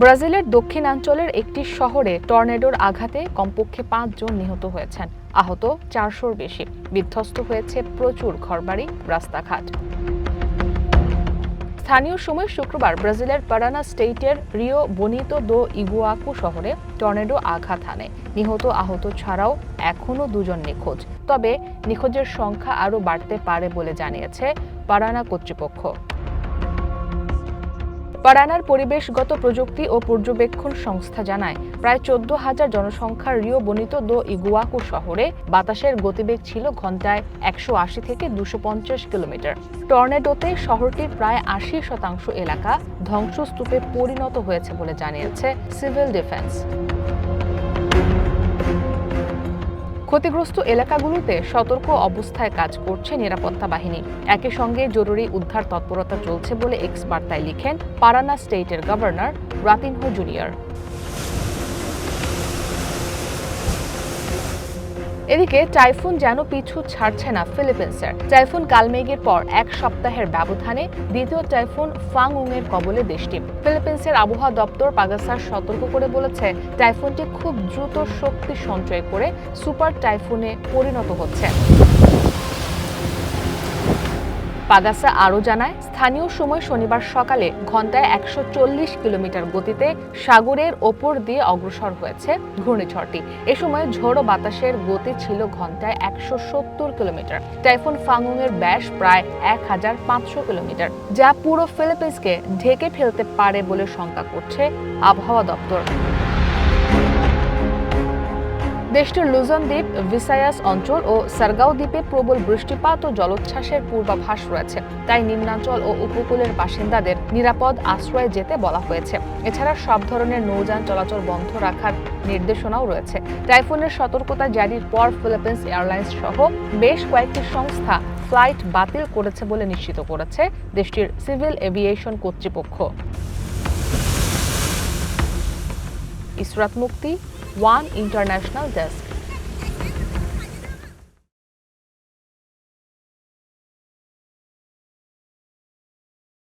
ব্রাজিলের দক্ষিণাঞ্চলের একটি শহরে টর্নেডোর আঘাতে কমপক্ষে পাঁচজন নিহত হয়েছেন। আহত চারশোর বেশি। বিধ্বস্ত হয়েছে প্রচুর ঘরবাড়ি, রাস্তাঘাট। স্থানীয় সময় শুক্রবার ব্রাজিলের পারানা স্টেটের রিও বনিতো দো ইগুয়াকু শহরে টর্নেডো আঘাত হানে। নিহত, আহত ছাড়াও এখনও দুজন নিখোঁজ। তবে নিখোঁজের সংখ্যা আরও বাড়তে পারে বলে জানিয়েছে পারানা কর্তৃপক্ষ। পারানার পরিবেশগত প্রযুক্তি ও পর্যবেক্ষণ সংস্থা জানায়, প্রায় চোদ্দ হাজার জনসংখ্যার রিও বনিত দো ইগুয়াকু শহরে বাতাসের গতিবেগ ছিল ঘন্টায় একশো আশি থেকে দুশো পঞ্চাশ কিলোমিটার। টর্নেডোতে শহরটির প্রায় আশি শতাংশ এলাকা ধ্বংসস্তূপে পরিণত হয়েছে বলে জানিয়েছে সিভিল ডিফেন্স। ক্ষতিগ্রস্ত এলাকাগুলোতে সতর্ক অবস্থায় কাজ করছে নিরাপত্তা বাহিনী। একই সঙ্গে জরুরি উদ্ধার তৎপরতা চলছে বলে এক্স বার্তায় লিখেন পারানা স্টেটের গভর্নর রাতিনহো জুনিয়র। এদিকে টাইফুন যেন পিছু ছাড়ছে না ফিলিপিন্সের টাইফুন কালমেঘের পর এক সপ্তাহের ব্যবধানে দ্বিতীয় টাইফুন ফাংউং এর কবলে দেশটি। ফিলিপিন্সের আবহাওয়া দপ্তর পাগাসার সতর্ক করে বলেছে, টাইফুনটি খুব দ্রুত শক্তি সঞ্চয় করে সুপার টাইফুনে পরিণত হচ্ছে। পাগাসা আরও জানায়, স্থানীয় সময় শনিবার সকালে ঘন্টায় একশো চল্লিশ কিলোমিটার গতিতে সাগরের ওপর দিয়ে অগ্রসর হয়েছে ঘূর্ণিঝড়টি। এ সময় ঝোড়ো বাতাসের গতি ছিল ঘন্টায় একশো সত্তর কিলোমিটার। টাইফুন ফাংুং এর ব্যাস প্রায় এক হাজার পাঁচশো কিলোমিটার, যা পুরো ফিলিপিন্সকে ঢেকে ফেলতে পারে বলে শঙ্কা করছে আবহাওয়া দপ্তর। দেশটির লুজন দ্বীপ, ভিসায়াস অঞ্চল ও সারগাঁও দ্বীপে প্রবল বৃষ্টিপাত ও জলোচ্ছ্বাসের পূর্বাভাস রয়েছে। তাই নিম্নাঞ্চল ও উপকূলের বাসিন্দাদের নিরাপদ আশ্রয়ে যেতে বলা হয়েছে। এছাড়া সব ধরনের নৌযান চলাচল বন্ধ রাখার নির্দেশনাও রয়েছে। টাইফুনের সতর্কতা জারির পর ফিলিপিন্স এয়ারলাইন্স সহ বেশ কয়েকটি সংস্থা ফ্লাইট বাতিল করেছে বলে নিশ্চিত করেছে দেশটির সিভিল এভিয়েশন কর্তৃপক্ষ। ইসরাত মুক্তি ওয়ান ইন্টারন্যাশনাল ডেস্ক